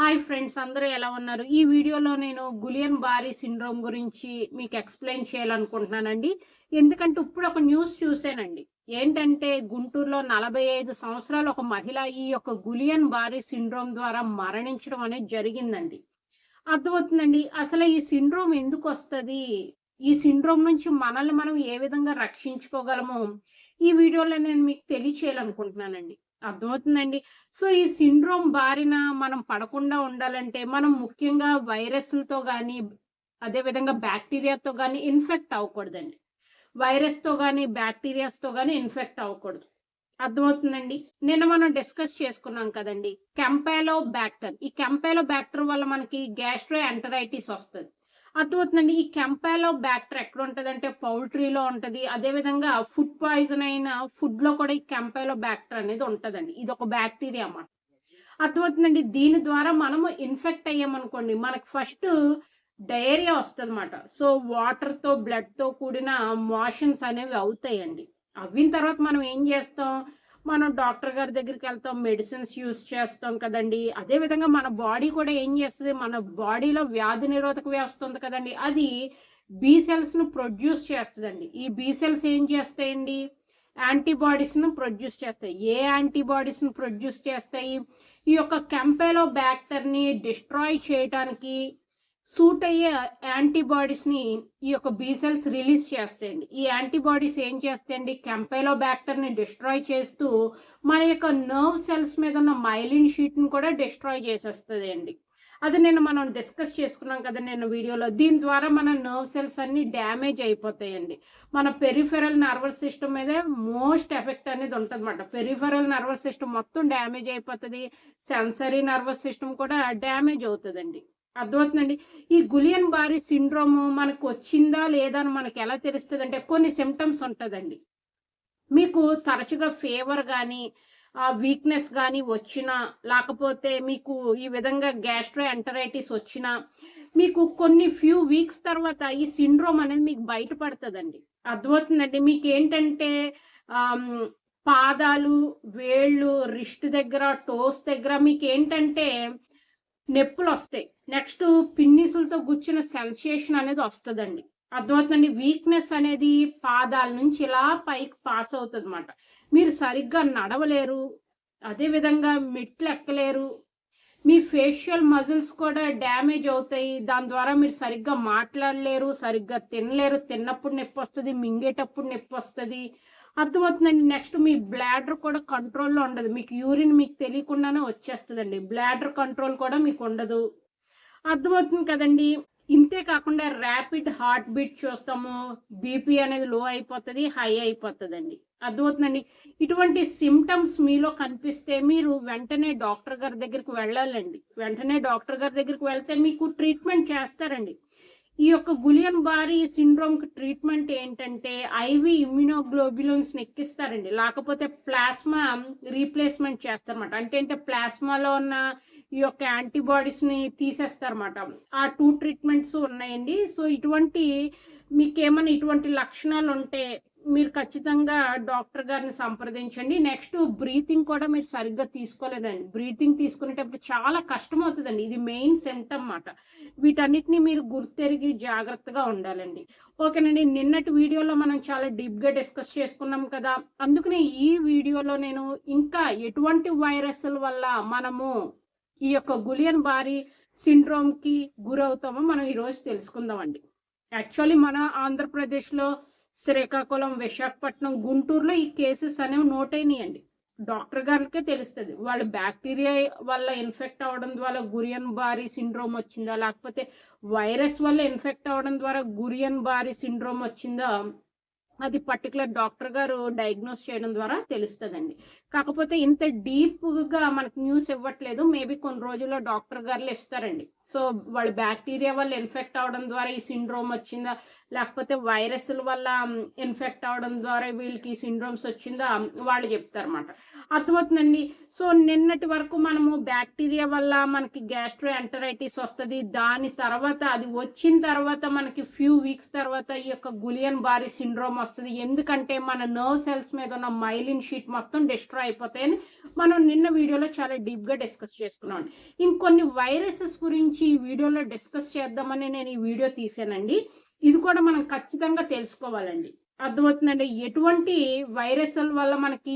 Hi friends అందరూ ఎలా ఉన్నారు? ఈ వీడియోలో నేను గులియన్ బారీ సిండ్రోమ్ గురించి మీకు ఎక్స్ప్లెయిన్ చేయాలనుకుంటున్నానండి. ఎందుకంటే ఇప్పుడు ఒక న్యూస్ చూసానండి ఏంటంటే గుంటూరులో నలభై ఐదు సంవత్సరాల ఒక మహిళ ఈ యొక్క గులియన్ బారీ సిండ్రోమ్ ద్వారా మరణించడం అనేది జరిగిందండి. అర్థమవుతుందండి? అసలు ఈ సిండ్రోమ్ ఎందుకు వస్తుంది? ఈ సిండ్రోమ్ నుంచి మనల్ని మనం ఏ విధంగా రక్షించుకోగలము? ఈ వీడియోలో నేను మీకు తెలియచేయాలనుకుంటున్నానండి. అర్థమవుతుందండి. సో ఈ సిండ్రోమ్ బారిన మనం పడకుండా ఉండాలంటే మనం ముఖ్యంగా వైరస్లతో కానీ అదేవిధంగా బ్యాక్టీరియాతో కానీ ఇన్ఫెక్ట్ అవ్వకూడదండి. వైరస్తో కానీ బ్యాక్టీరియాస్తో కానీ ఇన్ఫెక్ట్ అవ్వకూడదు. అర్థమవుతుందండి? నిన్న మనం డిస్కస్ చేసుకున్నాం కదండి కెంపాలో బ్యాక్టర్ ఈ కెంపాలో బ్యాక్టర్ వల్ల మనకి గ్యాస్ట్రో ఎంటరైటిస్ వస్తుంది. అర్థమవుతుందండి. ఈ కెంపాలో బ్యాక్టర్ ఎక్కడ ఉంటుంది అంటే పౌల్ట్రీలో ఉంటుంది. అదేవిధంగా ఫుడ్ పాయిజన్ అయిన ఫుడ్లో కూడా ఈ కెంపాలో బ్యాక్టర్ అనేది ఉంటుందండి. ఇది ఒక బ్యాక్టీరియా అన్నమాట. అర్థమవుతుందండి. దీని ద్వారా మనము ఇన్ఫెక్ట్ అయ్యామనుకోండి మనకు ఫస్ట్ డయేరియా వస్తుంది అన్నమాట సో వాటర్తో బ్లడ్తో కూడిన మోషన్స్ అనేవి అవుతాయండి. అవిన తర్వాత మనం ఏం చేస్తాం? మనం డాక్టర్ గారి దగ్గరికి వెళ్తాం మెడిసిన్స్ యూస్ చేస్తాం కదండి. అదేవిధంగా మన బాడీ కూడా ఏం చేస్తుంది? మన బాడీలో వ్యాధి నిరోధక వ్యవస్థ ఉంది కదండి. అది బీ సెల్స్ను ప్రొడ్యూస్ చేస్తుందండి. ఈ బీ సెల్స్ ఏం చేస్తాయండి? యాంటీబాడీస్ను ప్రొడ్యూస్ చేస్తాయి. ఏ యాంటీబాడీస్ను ప్రొడ్యూస్ చేస్తాయి? ఈ యొక్క కెంపెలో బ్యాక్టర్ని డిస్ట్రాయ్ చేయడానికి సూట్ అయ్యే యాంటీబాడీస్ని ఈ యొక్క బీసెల్స్ రిలీజ్ చేస్తాయండి. ఈ యాంటీబాడీస్ ఏం చేస్తాయండి? కెంపెలో బ్యాక్టర్ని డిస్ట్రాయ్ చేస్తూ మన యొక్క నర్వ్ సెల్స్ మీద ఉన్న మైలిన్ షీట్ని కూడా డిస్ట్రాయ్ చేసేస్తుంది అండి అది నేను మనం డిస్కస్ చేసుకున్నాం కదా నేను వీడియోలో. దీని ద్వారా మన నర్వ్ సెల్స్ అన్ని డ్యామేజ్ అయిపోతాయండి. మన పెరిఫెరల్ నర్వస్ సిస్టమ్ మీదే మోస్ట్ ఎఫెక్ట్ అనేది ఉంటుందన్నమాట. పెరిఫెరల్ నర్వస్ సిస్టమ్ మొత్తం డ్యామేజ్ అయిపోతుంది. సెన్సరీ నర్వస్ సిస్టమ్ కూడా డ్యామేజ్ అవుతుందండి. అర్థమవుతుందండి? ఈ గులియన్ బారీ సిండ్రోమ్ మనకు వచ్చిందా లేదా అని మనకు ఎలా తెలుస్తుంది అంటే కొన్ని సిమ్టమ్స్ ఉంటుందండి. మీకు తరచుగా ఫీవర్ కానీ వీక్నెస్ కానీ వచ్చినా లేకపోతే మీకు ఈ విధంగా గ్యాస్ట్రో ఎంటరైటిస్ వచ్చినా మీకు కొన్ని ఫ్యూ వీక్స్ తర్వాత ఈ సిండ్రోమ్ అనేది మీకు బయటపడుతుందండి. అర్థమవుతుందండి? మీకు ఏంటంటే పాదాలు వేళ్ళు రిస్ట్ దగ్గర టోస్ దగ్గర మీకు ఏంటంటే నొప్పులు వస్తాయి నెక్స్ట్ పిన్నిసులతో గుచ్చిన సెన్సేషన్ అనేది వస్తుందండి. అర్థమవుతుందండి? వీక్నెస్ అనేది పాదాల నుంచి ఇలా పైకి పాస్ అవుతుంది అనమాట మీరు సరిగ్గా నడవలేరు అదేవిధంగా మెట్లు ఎక్కలేరు మీ ఫేషియల్ మజిల్స్ కూడా డ్యామేజ్ అవుతాయి దాని ద్వారా మీరు సరిగ్గా మాట్లాడలేరు సరిగ్గా తినలేరు తిన్నప్పుడు నొప్పి వస్తుంది మింగేటప్పుడు నొప్పి వస్తుంది అర్థమవుతుందండి. నెక్స్ట్ మీ బ్లాడర్ కూడా కంట్రోల్లో ఉండదు. మీకు యూరిన్ మీకు తెలియకుండానే వచ్చేస్తుందండి. బ్లాడర్ కంట్రోల్ కూడా మీకు ఉండదు. అర్థమవుతుంది కదండి. ఇంతే కాకుండా ర్యాపిడ్ హార్ట్ బీట్ చూస్తాము. బీపీ అనేది లో అయిపోతుంది హై అయిపోతుందండి. అర్థమవుతుందండి. ఇటువంటి సిమ్టమ్స్ మీలో కనిపిస్తే మీరు వెంటనే డాక్టర్ గారి దగ్గరికి వెళ్ళాలండి. వెంటనే డాక్టర్ గారి దగ్గరికి వెళ్తే మీకు ట్రీట్మెంట్ చేస్తారండి. ఈ యొక్క గులియన్ బారీ సిండ్రోమ్కి ట్రీట్మెంట్ ఏంటంటే ఐవి ఇమ్యూనోగ్లోబులిన్స్ ఎక్కిస్తారండి లేకపోతే ప్లాస్మా రీప్లేస్మెంట్ చేస్తారన్నమాట. అంటే అంటే ప్లాస్మాలో ఉన్న ఈ యొక్క యాంటీబాడీస్ని తీసేస్తారన్నమాట. ఆ టూ ట్రీట్మెంట్స్ ఉన్నాయండి. సో ఇటువంటి మీకేమైనా ఇటువంటి లక్షణాలు ఉంటే మీరు ఖచ్చితంగా డాక్టర్ గారిని సంప్రదించండి. నెక్స్ట్ బ్రీతింగ్ కూడా మీరు సరిగ్గా తీసుకోలేదండి. బ్రీతింగ్ తీసుకునేటప్పుడు చాలా కష్టం అవుతుందండి ఇది మెయిన్ సెంట్ అన్నమాట. వీటన్నిటిని మీరు గుర్తెరిగి జాగ్రత్తగా ఉండాలండి. ఓకేనండి నిన్నటి వీడియోలో మనం చాలా డీప్గా డిస్కస్ చేసుకున్నాం కదా. అందుకనే ఈ వీడియోలో నేను ఇంకా ఎటువంటి వైరస్ల వల్ల మనము ఈ యొక్క గులియన్ బారీ సిండ్రోమ్కి గురవుతామో మనం ఈరోజు తెలుసుకుందామండి. యాక్చువల్లీ మన ఆంధ్రప్రదేశ్లో శ్రీకాకుళం విశాఖపట్నం గుంటూరులో ఈ కేసెస్ అనేవి నోట్ అయినాయండి డాక్టర్ గారికే తెలుస్తుంది. వాళ్ళు బ్యాక్టీరియా వల్ల ఇన్ఫెక్ట్ అవ్వడం ద్వారా గురియన్ బారీ సిండ్రోమ్ వచ్చిందా? లేకపోతే వైరస్ వల్ల ఇన్ఫెక్ట్ అవ్వడం ద్వారా గురియన్ బారీ సిండ్రోమ్ వచ్చిందా? అది పర్టికులర్ డాక్టర్ గారు డయాగ్నోస్ చేయడం ద్వారా తెలుస్తుందండి. కాకపోతే ఇంత డీప్గా మనకు న్యూస్ ఇవ్వట్లేదు. మేబీ కొన్ని రోజుల్లో డాక్టర్ గారులు ఇస్తారండి. సో వాళ్ళు బ్యాక్టీరియా వల్ల ఇన్ఫెక్ట్ అవడం ద్వారా ఈ సిండ్రోమ్ వచ్చిందా? లేకపోతే వైరస్ల వల్ల ఇన్ఫెక్ట్ అవడం ద్వారా వీళ్ళకి ఈ సిండ్రోమ్స్ వచ్చిందా? వాళ్ళు చెప్తారన్నమాట. అర్థమవుతుందండి? సో నిన్నటి వరకు మనము బ్యాక్టీరియా వల్ల మనకి గ్యాస్ట్రో ఎంటరైటిస్ వస్తుంది. దాని తర్వాత అది వచ్చిన తర్వాత మనకి ఫ్యూ వీక్స్ తర్వాత ఈ యొక్క గులియన్ బారీ సిండ్రోమ్ వస్తుంది. ఎందుకంటే మన నర్వ్ సెల్స్ మీద ఉన్న మైలిన్ షీట్ మొత్తం డిస్ట్రాయ్ అయిపోతాయని మనం నిన్న వీడియోలో చాలా డీప్గా డిస్కస్ చేసుకున్నాం ఇంకొన్ని వైరసెస్ గురించి ఈ వీడియోలో డిస్కస్ చేద్దామని నేను ఈ వీడియో తీసానండి. ఇది కూడా మనం ఖచ్చితంగా తెలుసుకోవాలండి. అర్థమవుతుందండి? ఎటువంటి వైరస్ల వల్ల మనకి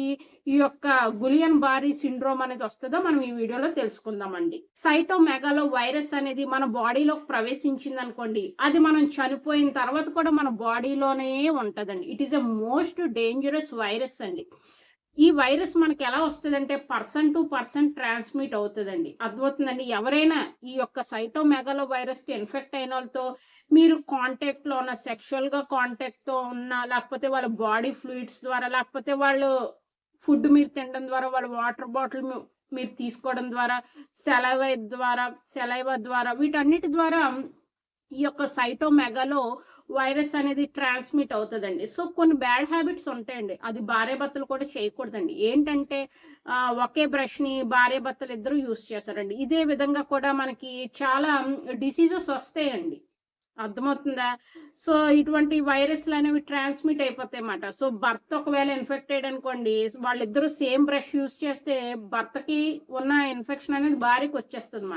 ఈ యొక్క గులియన్ బారీ సిండ్రోమ్ అనేది వస్తుందో మనం ఈ వీడియోలో తెలుసుకుందామండి. సైటోమెగాలో వైరస్ అనేది మన బాడీలోకి ప్రవేశించింది అనుకోండి అది మనం చనిపోయిన తర్వాత కూడా మన బాడీలోనే ఉంటుందండి. It is a most dangerous virus అండి. ఈ వైరస్ మనకి ఎలా వస్తుందంటే పర్సన్ టు పర్సన్ ట్రాన్స్మిట్ అవుతుందండి. అర్థమవుతుందండి? ఎవరైనా ఈ యొక్క సైటోమెగాలో వైరస్కి ఇన్ఫెక్ట్ అయిన వాళ్ళతో మీరు కాంటాక్ట్లో ఉన్న సెక్షువల్గా కాంటాక్ట్తో ఉన్న లేకపోతే వాళ్ళ బాడీ ఫ్లూయిడ్స్ ద్వారా లేకపోతే వాళ్ళు ఫుడ్ మీరు తినడం ద్వారా వాళ్ళ వాటర్ బాటిల్ మీరు తీసుకోవడం ద్వారా సెలవ ద్వారా సెలైవ ద్వారా వీటన్నిటి ద్వారా ఈ యొక్క సైటోమెగాలో వైరస్ అనేది ట్రాన్స్మిట్ అవుతుందండి. సో కొన్ని బ్యాడ్ హ్యాబిట్స్ ఉంటాయండి. అది భార్య భర్తలు కూడా చేయకూడదండి. ఏంటంటే ఒకే బ్రష్ని భార్య భర్తలు ఇద్దరు యూస్ చేస్తారండి. ఇదే విధంగా కూడా మనకి చాలా డిసీజెస్ వస్తాయండి. అర్థమవుతుందా? సో ఇటువంటి వైరస్లు అనేవి ట్రాన్స్మిట్ అయిపోతాయి అన్నమాట సో భర్త ఒకవేళ ఇన్ఫెక్టెడ్ అనుకోండి వాళ్ళిద్దరూ సేమ్ బ్రష్ యూస్ చేస్తే భర్తకి ఉన్న ఇన్ఫెక్షన్ అనేది భార్యకి వచ్చేస్తుంది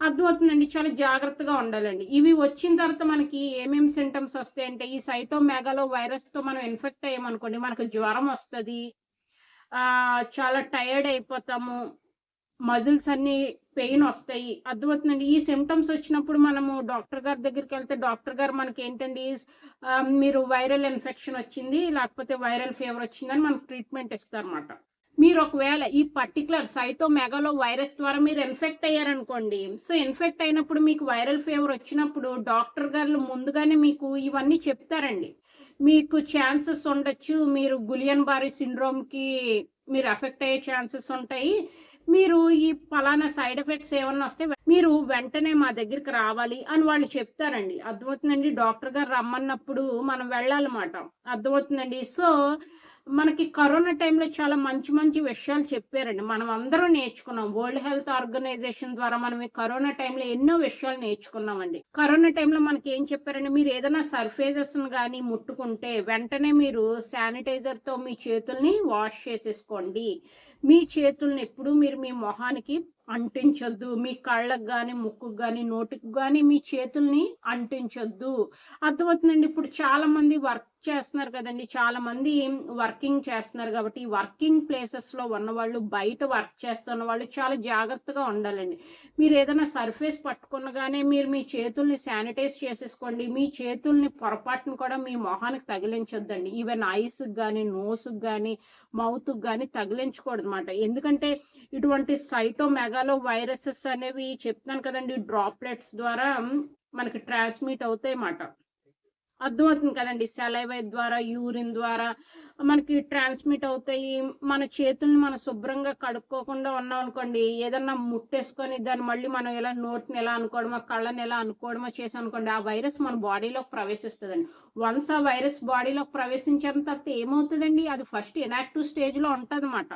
అర్థమవుతుందండి. చాలా జాగ్రత్తగా ఉండాలండి. ఇవి వచ్చిన తర్వాత మనకి ఏమేమి సింటమ్స్ వస్తాయి అంటే ఈ సైటోమెగాలో వైరస్తో మనం ఇన్ఫెక్ట్ అయ్యామనుకోండి మనకు జ్వరం వస్తుంది చాలా టైర్డ్ అయిపోతాము మజిల్స్ అన్ని పెయిన్ వస్తాయి. అర్థమవుతుందండి. ఈ సిమ్టమ్స్ వచ్చినప్పుడు మనము డాక్టర్ గారి దగ్గరికి వెళ్తే డాక్టర్ గారు మనకి ఏంటండి మీరు వైరల్ ఇన్ఫెక్షన్ వచ్చింది లేకపోతే వైరల్ ఫీవర్ వచ్చిందని మనకు ట్రీట్మెంట్ ఇస్తారన్నమాట. మీరు ఒకవేళ ఈ పర్టికులర్ సైటో మెగాలో వైరస్ ద్వారా మీరు ఇన్ఫెక్ట్ అయ్యారనుకోండి సో ఇన్ఫెక్ట్ అయినప్పుడు మీకు వైరల్ ఫీవర్ వచ్చినప్పుడు డాక్టర్ గారు ముందుగానే మీకు ఇవన్నీ చెప్తారండి. మీకు ఛాన్సెస్ ఉండొచ్చు మీరు గులియన్ బారీ సిండ్రోమ్కి మీరు ఎఫెక్ట్ అయ్యే ఛాన్సెస్ ఉంటాయి. మీరు ఈ ఫలానా సైడ్ ఎఫెక్ట్స్ ఏమన్నా వస్తే మీరు వెంటనే మా దగ్గరికి రావాలి అని వాళ్ళు చెప్తారండి. అర్థమవుతుందండి? డాక్టర్ గారు రమ్మన్నప్పుడు మనం వెళ్ళాలన్నమాట. అర్థమవుతుందండి? సో మనకి కరోనా టైంలో చాలా మంచి మంచి విషయాలు చెప్పారండి. మనం అందరం నేర్చుకున్నాం. వరల్డ్ హెల్త్ ఆర్గనైజేషన్ ద్వారా మనం ఈ కరోనా టైంలో ఎన్నో విషయాలు నేర్చుకున్నామండి. కరోనా టైంలో మనకి ఏం చెప్పారండి? మీరు ఏదైనా సర్ఫేసెస్ కానీ ముట్టుకుంటే వెంటనే మీరు శానిటైజర్తో మీ చేతుల్ని వాష్ చేసేసుకోండి. మీ చేతుల్ని ఎప్పుడు మీరు మీ మొహానికి అంటించొద్దు. మీ కళ్ళకు కానీ ముక్కుకు కానీ నోటికి కానీ మీ చేతుల్ని అంటించొద్దు. అర్థమవుతుందండి? ఇప్పుడు చాలా మంది వర్క్ చేస్తున్నారు కదండి. చాలా మంది వర్కింగ్ చేస్తున్నారు కాబట్టి వర్కింగ్ ప్లేసెస్లో ఉన్నవాళ్ళు బయట వర్క్ చేస్తున్న వాళ్ళు చాలా జాగ్రత్తగా ఉండాలండి. మీరు ఏదైనా సర్ఫేస్ పట్టుకున్నగానే మీరు మీ చేతుల్ని శానిటైజ్ చేసేసుకోండి. మీ చేతుల్ని పొరపాటును కూడా మీ మొహానికి తగిలించొద్దండి. ఈవెన్ ఐస్కి కానీ నోస్కి కానీ మౌత్కి కానీ తగిలించకూడదు అనమాట ఎందుకంటే ఇటువంటి సైటోమెగాలో వైరసెస్ అనేవి చెప్తాను కదండి డ్రాప్లెట్స్ ద్వారా మనకి ట్రాన్స్మిట్ అవుతాయి అన్నమాట. అర్థమవుతుంది కదండి సెలైవై ద్వారా యూరిన్ ద్వారా మనకి ట్రాన్స్మిట్ అవుతాయి. మన చేతుల్ని మనం శుభ్రంగా కడుక్కోకుండా ఉన్నాం అనుకోండి ఏదన్నా ముట్టేసుకొని దాన్ని మళ్ళీ మనం ఎలా నోటిని ఎలా అనుకోవడమో కళ్ళని ఎలా అనుకోవడమో చేసాం అనుకోండి ఆ వైరస్ మన బాడీలోకి ప్రవేశిస్తుందండి. వన్స్ ఆ వైరస్ బాడీలోకి ప్రవేశించిన తర్వాత ఏమవుతుందండి అది ఫస్ట్ ఇనాక్టివ్ స్టేజ్లో ఉంటుంది అన్నమాట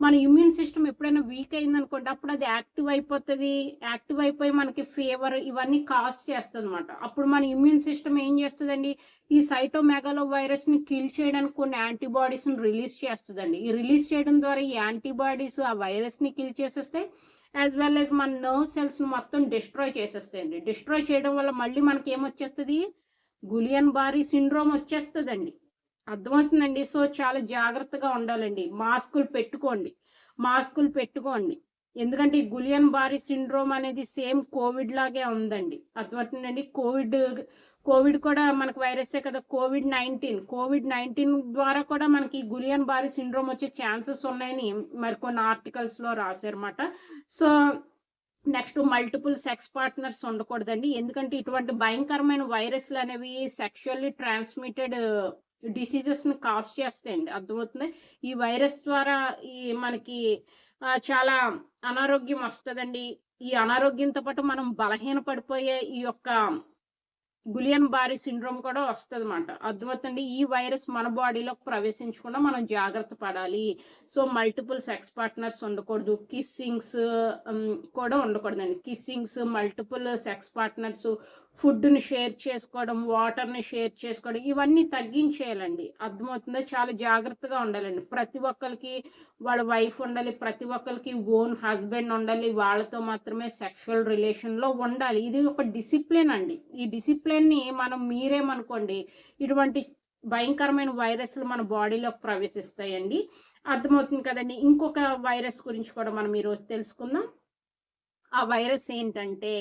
మన ఇమ్యూన్ సిస్టమ్ ఎప్పుడైనా వీక్ అయింది అనుకోండి అప్పుడు అది యాక్టివ్ అయిపోతుంది. యాక్టివ్ అయిపోయి మనకి ఫీవర్ ఇవన్నీ కాజ్ చేస్తుంది అనమాట అప్పుడు మన ఇమ్యూన్ సిస్టమ్ ఏం చేస్తుందండి? ఈ సైటోమెగాలో వైరస్ని కిల్ చేయడానికి కొన్ని యాంటీబాడీస్ని రిలీజ్ చేస్తుందండి. ఈ రిలీజ్ చేయడం ద్వారా ఈ యాంటీబాడీస్ ఆ వైరస్ని కిల్ చేసేస్తే యాజ్ వెల్ యాజ్ మన నర్వ్ సెల్స్ని మొత్తం డిస్ట్రాయ్ చేసేస్తాయండి. డిస్ట్రాయ్ చేయడం వల్ల మళ్ళీ మనకి ఏమొచ్చేస్తుంది గులియన్ బారీ సిండ్రోమ్ వచ్చేస్తుందండి. అర్థమవుతుందండి? సో చాలా జాగ్రత్తగా ఉండాలండి. మాస్కులు పెట్టుకోండి. మాస్కులు పెట్టుకోండి. ఎందుకంటే ఈ గులియన్ బారీ సిండ్రోమ్ అనేది సేమ్ కోవిడ్ లాగే ఉందండి. అర్థమవుతుందండి? కోవిడ్ కోవిడ్ కూడా మనకు వైరసే కదా. Covid nineteen. కోవిడ్ నైన్టీన్ ద్వారా కూడా మనకి గులియన్ బారీ సిండ్రోమ్ వచ్చే ఛాన్సెస్ ఉన్నాయని మరికొన్ని ఆర్టికల్స్లో రాశారన్నమాట. So next multiple sex partners ఉండకూడదండి. ఎందుకంటే ఇటువంటి భయంకరమైన వైరస్లు అనేవి సెక్షువల్లీ ట్రాన్స్మిటెడ్ డిసీజెస్ని కాజ్ చేస్తాయండి. అర్థమవుతుంది? ఈ వైరస్ ద్వారా ఈ మనకి చాలా అనారోగ్యం వస్తుందండి. ఈ అనారోగ్యంతో పాటు మనం బలహీన పడిపోయే ఈ యొక్క గులియన్ బారీ సిండ్రోమ్ కూడా వస్తుంది అనమాట అర్థమవుతుంది ఈ వైరస్ మన బాడీలోకి ప్రవేశించకుండా మనం జాగ్రత్త పడాలి. సో మల్టిపుల్ సెక్స్ పార్ట్నర్స్ ఉండకూడదు. కిస్సింగ్స్ కూడా ఉండకూడదండి. కిస్సింగ్స్ మల్టిపుల్ సెక్స్ పార్ట్నర్స్ ఫుడ్ని షేర్ చేసుకోవడం వాటర్ని షేర్ చేసుకోవడం ఇవన్నీ తగ్గించేయాలండి. అర్థమవుతుందో? చాలా జాగ్రత్తగా ఉండాలండి. ప్రతి ఒక్కరికి వాళ్ళ వైఫ్ ఉండాలి ప్రతి ఒక్కరికి ఓన్ హస్బెండ్ ఉండాలి వాళ్ళతో మాత్రమే సెక్షువల్ రిలేషన్లో ఉండాలి. ఇది ఒక డిసిప్లిన్ అండి. ఈ డిసిప్లిన్ని మనం మీరేమనుకోండి ఇటువంటి భయంకరమైన వైరస్లు మన బాడీలోకి ప్రవేశిస్తాయండి. అర్థమవుతుంది కదండి? ఇంకొక వైరస్ గురించి కూడా మనం ఈరోజు తెలుసుకుందాం. ఆ వైరస్ ఏంటంటే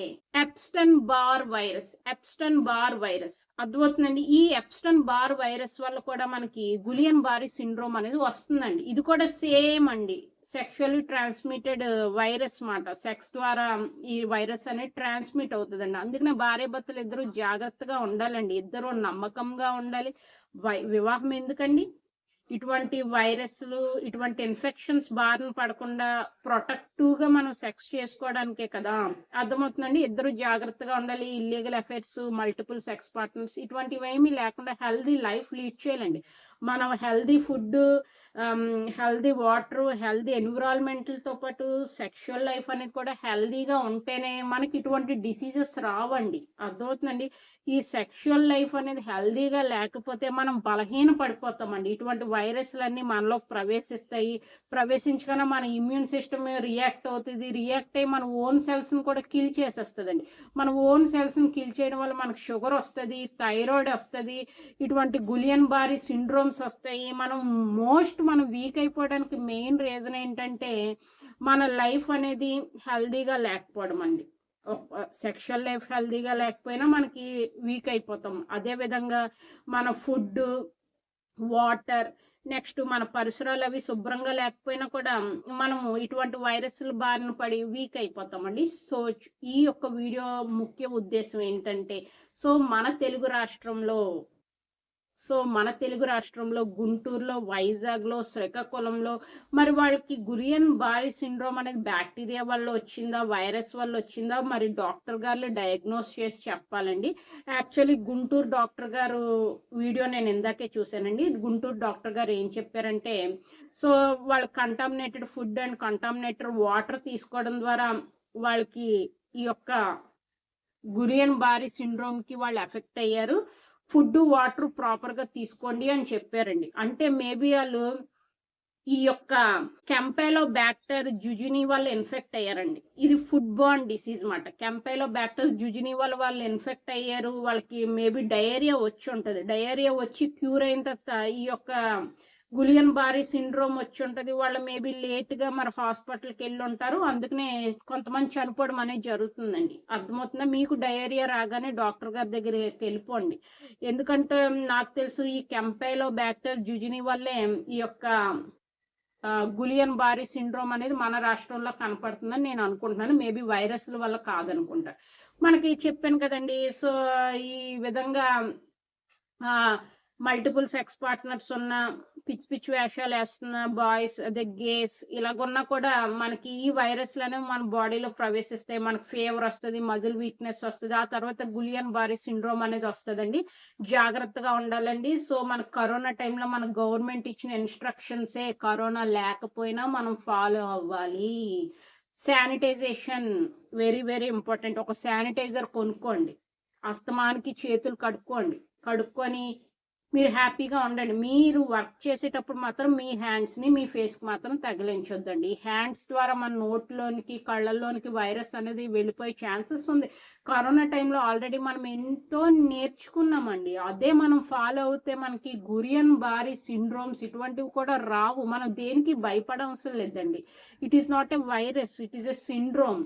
Epstein Barr virus Epstein Barr virus. అర్థమవుతుందండి? ఈ ఎప్స్టన్ బార్ వైరస్ వల్ల కూడా మనకి గులియన్ బారీ సిండ్రోమ్ అనేది వస్తుందండి. ఇది కూడా సేమ్ అండి. సెక్షువల్లీ ట్రాన్స్మిటెడ్ వైరస్ మాట. సెక్స్ ద్వారా ఈ వైరస్ అనేది ట్రాన్స్మిట్ అవుతుందండి. అందుకనే భార్య భర్తలు ఇద్దరు జాగ్రత్తగా ఉండాలండి. ఇద్దరు నమ్మకంగా ఉండాలి. వివాహం ఎందుకండి? ఇటువంటి వైరస్లు ఇటువంటి ఇన్ఫెక్షన్స్ బారిన పడకుండా ప్రొటెక్టివ్గా మనం సెక్స్ చేసుకోవడానికే కదా. అర్థమవుతుందండి? ఇద్దరు జాగ్రత్తగా ఉండాలి. Illegal affairs multiple sex partners ఇటువంటివి ఏమీ లేకుండా హెల్దీ లైఫ్ లీడ్ చేయాలండి. మనం healthy food healthy water healthy ఎన్విరాన్మెంట్లతో పాటు సెక్షువల్ లైఫ్ అనేది కూడా హెల్దీగా ఉంటేనే మనకి ఇటువంటి డిసీజెస్ రావండి. అర్థమవుతుందండి? ఈ సెక్షువల్ లైఫ్ అనేది హెల్దీగా లేకపోతే మనం బలహీన పడిపోతామండి. ఇటువంటి వైరస్లన్నీ మనలోకి ప్రవేశిస్తాయి. ప్రవేశించగానే మన ఇమ్యూన్ సిస్టమ్ రియాక్ట్ అవుతుంది. రియాక్ట్ అయ్యి మన ఓన్ సెల్స్ని కూడా కిల్ చేసేస్తుందండి. మన ఓన్ సెల్స్ని కిల్ చేయడం వల్ల మనకు షుగర్ వస్తుంది థైరాయిడ్ వస్తుంది. ఇటువంటి గులియన్ బారీ ప్రాబ్లమ్స్ వస్తాయి. మనం మోస్ట్ మనం వీక్ అయిపోవడానికి మెయిన్ రీజన్ ఏంటంటే మన లైఫ్ అనేది హెల్దీగా లేకపోవడం అండి. సెక్షువల్ లైఫ్ హెల్దీగా లేకపోయినా మనకి వీక్ అయిపోతాం. అదేవిధంగా మన ఫుడ్ వాటర్ నెక్స్ట్ మన పరిసరాలు అవి శుభ్రంగా లేకపోయినా కూడా మనము ఇటువంటి వైరస్ల బారిన పడి వీక్ అయిపోతామండి సో ఈ యొక్క వీడియో ముఖ్య ఉద్దేశం ఏంటంటే సో మన తెలుగు రాష్ట్రంలో సో మన తెలుగు రాష్ట్రంలో గుంటూరులో వైజాగ్లో శ్రీకాకుళంలో మరి వాళ్ళకి గురియన్ బారి సిండ్రోమ్ అనేది బ్యాక్టీరియా వల్ల వచ్చిందా వైరస్ వల్ల వచ్చిందా? మరి డాక్టర్ గారు డయాగ్నోస్ చేసి చెప్పాలండి. యాక్చువల్లీ గుంటూరు డాక్టర్ గారు వీడియో నేను ఇందాకే చూశానండి. గుంటూరు డాక్టర్ గారు ఏం చెప్పారంటే సో వాళ్ళు contaminated food and contaminated water తీసుకోవడం ద్వారా వాళ్ళకి ఈ యొక్క గురియన్ బారీ సిండ్రోమ్కి వాళ్ళు ఎఫెక్ట్ అయ్యారు. ఫుడ్ వాటర్ ప్రాపర్గా తీసుకోండి అని చెప్పారండి. అంటే మేబీ వాళ్ళు ఈ యొక్క కెంపైలో బ్యాక్టర్ జుజుని వాళ్ళు ఇన్ఫెక్ట్ అయ్యారండి. ఇది ఫుడ్ బాన్ డిసీజ్ మాట. కెంపైలో బ్యాక్టర్ జుజుని వాళ్ళు వాళ్ళు ఇన్ఫెక్ట్ అయ్యారు వాళ్ళకి మేబీ డయేరియా వచ్చి ఉంటుంది. డయేరియా వచ్చి క్యూర్ అయిన తర్వాత ఈ యొక్క గులియన్ బారీ సిండ్రోమ్ వచ్చి ఉంటుంది వాళ్ళు మేబీ లేట్గా మరి హాస్పిటల్కి వెళ్ళి ఉంటారు అందుకనే కొంతమంది చనిపోవడం అనేది జరుగుతుందండి. అర్థమవుతుందా? మీకు డయేరియా రాగానే డాక్టర్ గారి దగ్గరికి వెళ్ళిపోండి. ఎందుకంటే నాకు తెలుసు ఈ కెంపైలో బ్యాక్టర్ జుజిని వల్లే ఈ యొక్క గులియన్ బారీ సిండ్రోమ్ అనేది మన రాష్ట్రంలో కనపడుతుందని నేను అనుకుంటున్నాను. మేబీ వైరస్ల వల్ల కాదనుకుంటా. మనకి చెప్పాను కదండి. సో ఈ విధంగా మల్టిపుల్ సెక్స్ పార్ట్నర్స్ ఉన్న పిచ్చి పిచ్చి వేషాలు వేస్తున్న బాయ్స్ అదే గేస్ ఇలాగున్నా కూడా మనకి ఈ వైరస్లు అనేవి మన బాడీలో ప్రవేశిస్తాయి మనకు ఫీవర్ వస్తుంది మజిల్ వీక్నెస్ వస్తుంది ఆ తర్వాత గులియన్ బారీ సిండ్రోమ్ అనేది వస్తుందండి. జాగ్రత్తగా ఉండాలండి. సో మన కరోనా టైంలో మన గవర్నమెంట్ ఇచ్చిన ఇన్స్ట్రక్షన్సే కరోనా లేకపోయినా మనం ఫాలో అవ్వాలి. Sanitization very very important. ఒక శానిటైజర్ కొనుక్కోండి. అస్తమానికి చేతులు కడుక్కోండి. కడుక్కొని మీరు హ్యాపీగా ఉండండి. మీరు వర్క్ చేసేటప్పుడు మాత్రం మీ హ్యాండ్స్ని మీ ఫేస్కి మాత్రం తగిలించొద్దండి. హ్యాండ్స్ ద్వారా మన నోట్లోనికి కళ్ళల్లోనికి వైరస్ అనేది వెళ్ళిపోయే ఛాన్సెస్ ఉంది. కరోనా టైంలో ఆల్రెడీ మనం ఎంతో నేర్చుకున్నామండి. అదే మనం ఫాలో అవుతే మనకి గురియన్ బారీ సిండ్రోమ్స్ ఇటువంటివి కూడా రావు. మనం దేనికి భయపడవసరం లేదండి. It is not a virus it is a syndrome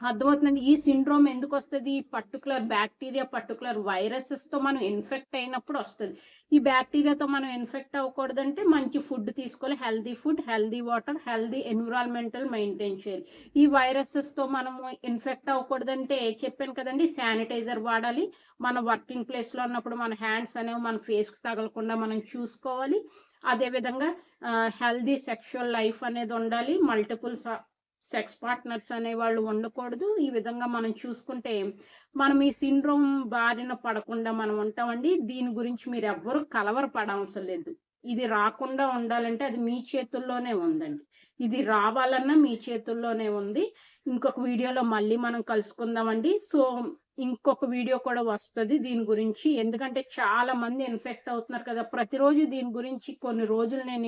అర్థమవుతుందండి. ఈ సిండ్రోమ్ ఎందుకు వస్తుంది ఈ పర్టికులర్ బ్యాక్టీరియా పర్టికులర్ వైరసెస్తో మనం ఇన్ఫెక్ట్ అయినప్పుడు వస్తుంది. ఈ బ్యాక్టీరియాతో మనం ఇన్ఫెక్ట్ అవ్వకూడదంటే మంచి ఫుడ్ తీసుకోవాలి. Healthy food healthy water healthy environmental maintain చేయాలి. ఈ వైరసెస్తో మనము ఇన్ఫెక్ట్ అవ్వకూడదంటే చెప్పాను కదండి? శానిటైజర్ వాడాలి. మన వర్కింగ్ ప్లేస్లో ఉన్నప్పుడు మన హ్యాండ్స్ అనేవి మన ఫేస్కి తగలకుండా మనం చూసుకోవాలి. అదేవిధంగా హెల్దీ సెక్షువల్ లైఫ్ అనేది ఉండాలి. మల్టిపుల్ సెక్స్ పార్ట్నర్స్ అనేవాళ్ళు ఉండకూడదు. ఈ విధంగా మనం చూసుకుంటే మనం ఈ సిండ్రోమ్ బారిన పడకుండా మనం ఉంటామండి. దీని గురించి మీరు ఎవ్వరు కలవరపడవసరం లేదు. ఇది రాకుండా ఉండాలంటే అది మీ చేతుల్లోనే ఉందండి. ఇది రావాలన్నా మీ చేతుల్లోనే ఉంది. ఇంకొక వీడియోలో మళ్ళీ మనం కలుసుకుందామండి. సో ఇంకొక వీడియో కూడా వస్తుంది దీని గురించి. ఎందుకంటే చాలా మంది ఇన్ఫెక్ట్ అవుతున్నారు కదా. ప్రతిరోజు దీని గురించి కొన్ని రోజులు నేను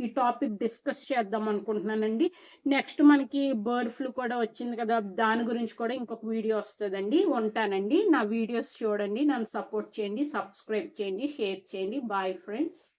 ఈ టాపిక్ డిస్కస్ చేద్దాం అనుకుంటున్నానండి. నెక్స్ట్ మనకి బర్డ్ ఫ్లూ కూడా వచ్చింది కదా. దాని గురించి కూడా ఇంకొక వీడియో వస్తుందండి. ఉంటానండి. నా వీడియోస్ చూడండి. నన్ను సపోర్ట్ చేయండి. సబ్స్క్రైబ్ చేయండి. షేర్ చేయండి. Bye friends.